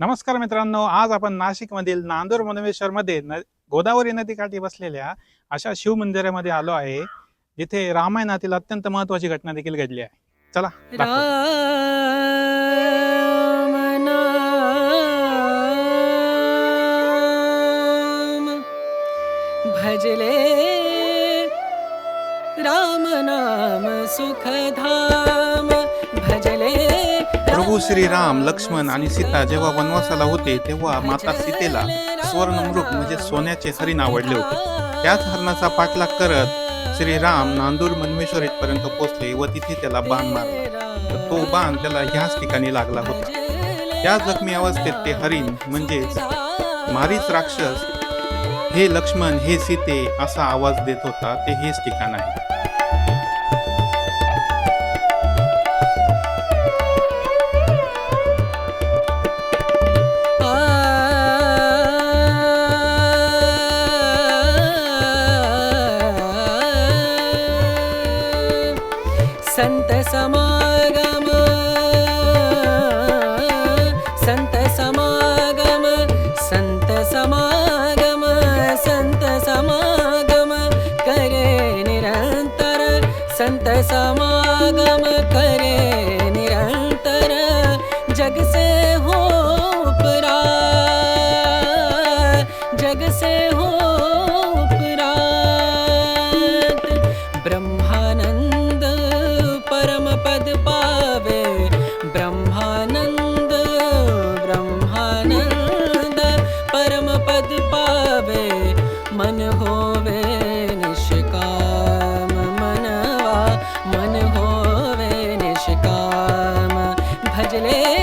नमस्कार मित्रांनो आज आपण नाशिकमधील नांदूर मनवेश्वरमध्ये न गोदावरी नदीकाठी बसलेल्या अशा शिवमंदिरामध्ये आलो आहे जिथे रामायणातील अत्यंत महत्वाची घटना देखील घडली आहे. चला राम नाम. भजले राम नाम सुखधाम. भजले प्रभू श्रीराम लक्ष्मण आणि सीता जेव्हा वनवासाला होते तेव्हा माता सीतेला स्वर्णमृग म्हणजे सोन्याचे हरिण आवडले होते. त्याच हरणाचा पाठलाग करत श्रीराम नांदूर मनमेश्वर इथपर्यंत पोहोचले व तिथे त्याला बाण मारला. तर तो बाण त्याला ह्याच ठिकाणी लागला होता. त्या जखमी अवस्थेत ते हरिण म्हणजेच मारीच राक्षस हे लक्ष्मण हे सीते असा आवाज देत होता ते हेच ठिकाण आहे. सन्तसमागम सन्तसमागम सन्तसमागम सन्तसमागम सन्त समागम करे निरन्तर सन्त समागम करे निरन्तर जगस्य होरा जगसे हो मन होवे निष्काम मनवा मन होवे निष्काम। भजले